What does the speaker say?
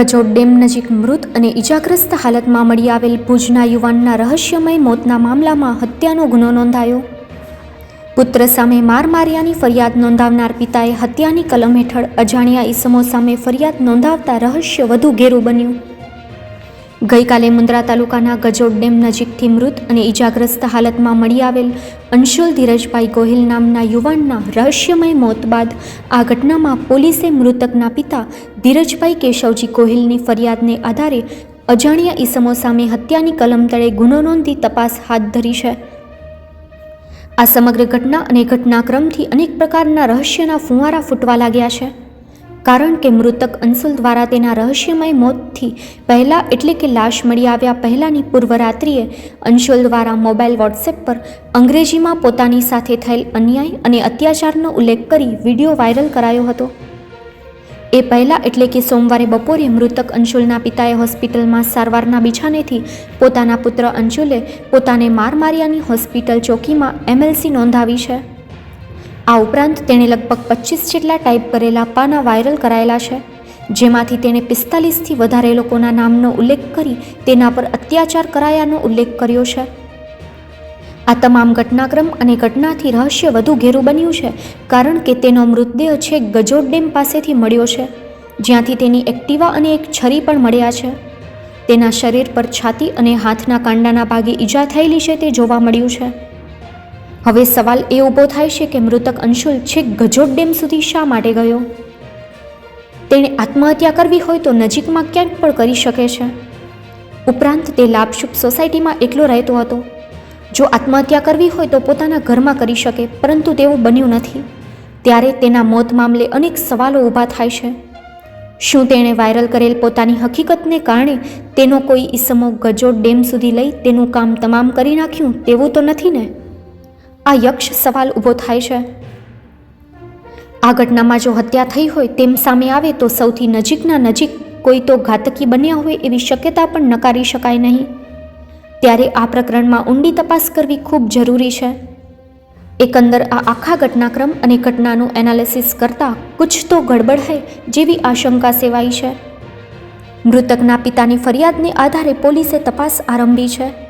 Gajod dam નજીક મૃત અને ઇજાગ્રસ્ત હાલતમાં મળી આવેલ ભુજના યુવાનના રહસ્યમય મોતના મામલામાં હત્યાનો ગુનો નોંધાયો. પુત્ર સામે માર માર્યાની ફરિયાદ નોંધાવનાર પિતાએ હત્યાની કલમ હેઠળ અજાણ્યા ઈસમો સામે ફરિયાદ નોંધાવતા રહસ્ય વધુ ઘેરું બન્યું. ગઈકાલે મુન્દ્રા તાલુકાના ગજોડ ડેમ નજીકથી મૃત અને ઇજાગ્રસ્ત હાલતમાં મળી આવેલ અંશુલ ધીરજભાઈ ગોહિલ નામના યુવાનના રહસ્યમય મોત બાદ આ ઘટનામાં પોલીસે મૃતકના પિતા ધીરજભાઈ કેશવજી ગોહિલની ફરિયાદને આધારે અજાણ્યા ઈસમો સામે હત્યાની કલમ તળે ગુનો નોંધી તપાસ હાથ ધરી છે. આ સમગ્ર ઘટના અને ઘટનાક્રમથી અનેક પ્રકારના રહસ્યના ફુવારા ફૂટવા લાગ્યા છે. કારણ કે મૃતક અંશુલ દ્વારા તેના રહસ્યમય મોતથી પહેલાં એટલે કે લાશ મળી આવ્યા પહેલાંની પૂર્વરાત્રિએ અંશુલ દ્વારા મોબાઈલ વોટ્સએપ પર અંગ્રેજીમાં પોતાની સાથે થયેલ અન્યાય અને અત્યાચારનો ઉલ્લેખ કરી વીડિયો વાયરલ કરાયો હતો. એ પહેલાં એટલે કે સોમવારે બપોરે મૃતક અંશુલના પિતાએ હોસ્પિટલમાં સારવારના બિછાનેથી પોતાના પુત્ર અંશુલે પોતાને માર માર્યાની હોસ્પિટલ ચોકીમાં એમએલસી નોંધાવી છે. આ ઉપરાંત તેણે લગભગ પચીસ જેટલા ટાઈપ કરેલા પાના વાયરલ કરાયેલા છે, જેમાંથી તેણે પિસ્તાલીસથી વધારે લોકોના નામનો ઉલ્લેખ કરી તેના પર અત્યાચાર કરાયાનો ઉલ્લેખ કર્યો છે. આ તમામ ઘટનાક્રમ અને ઘટનાથી રહસ્ય વધુ ઘેરું બન્યું છે, કારણ કે તેનો મૃતદેહ છેક ગજોડ ડેમ પાસેથી મળ્યો છે, જ્યાંથી તેની એક્ટિવા અને એક છરી પણ મળ્યા છે. તેના શરીર પર છાતી અને હાથના કાંડાના ભાગે ઈજા થયેલી છે તે જોવા મળ્યું છે. હવે સવાલ એ ઊભો થાય છે કે મૃતક અંશુલ છેક ગજોડ ડેમ સુધી શા માટે ગયો? તેણે આત્મહત્યા કરવી હોય તો નજીકમાં ક્યાંક પણ કરી શકે છે. ઉપરાંત તે લાભશુભ સોસાયટીમાં એકલો રહેતો હતો. જો આત્મહત્યા કરવી હોય તો પોતાના ઘરમાં કરી શકે, પરંતુ તેવું બન્યું નથી. ત્યારે તેના મોત મામલે અનેક સવાલો ઊભા થાય છે. શું તેણે વાયરલ કરેલ પોતાની હકીકતને કારણે તેનો કોઈ ઈસમો ગજોડ ડેમ સુધી લઈ તેનું કામ તમામ કરી નાખ્યું, તેવું તો નથી ને? આ યક્ષ સવાલ ઊભો થાય છે. આ ઘટનામાં જો હત્યા થઈ હોય તેમ સામે આવે તો સૌથી નજીકના નજીક કોઈ તો ઘાતકી બન્યા હોય એવી શક્યતા પણ નકારી શકાય નહીં. ત્યારે આ પ્રકરણમાં ઊંડી તપાસ કરવી ખૂબ જરૂરી છે. એકંદર આ આખા ઘટનાક્રમ અને ઘટનાનું એનાલિસિસ કરતાં કુછ તો ગડબડ હૈ જેવી આશંકા સેવાઈ છે. મૃતકના પિતાની ફરિયાદને આધારે પોલીસે તપાસ આરંભી છે.